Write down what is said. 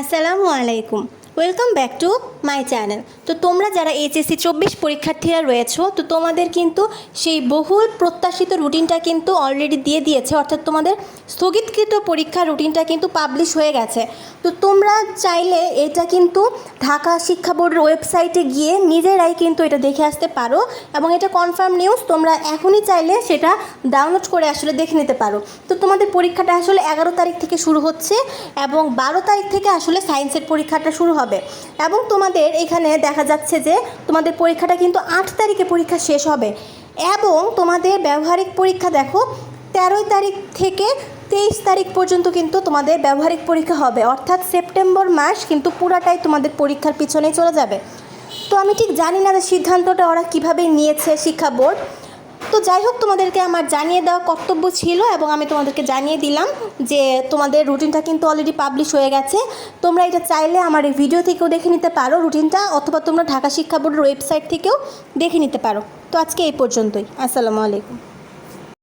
আসসালামু আলাইকুম। Welcome back to my channel তো তোমরা যারা এইচএসসি চব্বিশ পরীক্ষার্থীরা রয়েছো, তো তোমাদের কিন্তু সেই বহুল প্রত্যাশিত রুটিনটা কিন্তু অলরেডি দিয়ে দিয়েছে। অর্থাৎ তোমাদের স্থগিতকৃত পরীক্ষার রুটিনটা কিন্তু পাবলিশ হয়ে গেছে। তো তোমরা চাইলে এটা কিন্তু ঢাকা শিক্ষা বোর্ডের ওয়েবসাইটে গিয়ে নিজেরাই কিন্তু এটা দেখে আসতে পারো এবং এটা কনফার্ম নিউজ তোমরা এখনই চাইলে সেটা ডাউনলোড করে আসলে দেখে নিতে পারো। তো তোমাদের পরীক্ষাটা আসলে এগারো তারিখ থেকে শুরু হচ্ছে এবং বারো তারিখ থেকে আসলে সায়েন্সের পরীক্ষাটা শুরু হবে। এবং তোমাদের এখানে দেখা যাচ্ছে যে তোমাদের পরীক্ষাটা কিন্তু আট তারিখে পরীক্ষা শেষ হবে এবং তোমাদের ব্যবহারিক পরীক্ষা দেখো তেরোই তারিখ থেকে তেইশ তারিখ পর্যন্ত কিন্তু তোমাদের ব্যবহারিক পরীক্ষা হবে। অর্থাৎ সেপ্টেম্বর মাস কিন্তু পুরাটাই তোমাদের পরীক্ষার পিছনেই চলে যাবে। তো আমি ঠিক জানি না যে সিদ্ধান্তটা ওরা কীভাবে নিয়েছে শিক্ষা বোর্ড। তো যাই হোক, তোমাদেরকে আমার জানিয়ে দেওয়া কর্তব্য ছিল এবং আমি তোমাদেরকে জানিয়ে দিলাম যে তোমাদের রুটিনটা কিন্তু অলরেডি পাবলিশ হয়ে গেছে। তোমরা এটা চাইলে আমার এই ভিডিও থেকেও দেখে নিতে পারো রুটিনটা, অথবা তোমরা ঢাকা শিক্ষা বোর্ডের ওয়েবসাইট থেকেও দেখে নিতে পারো। তো আজকে এই পর্যন্তই। আসসালামু আলাইকুম।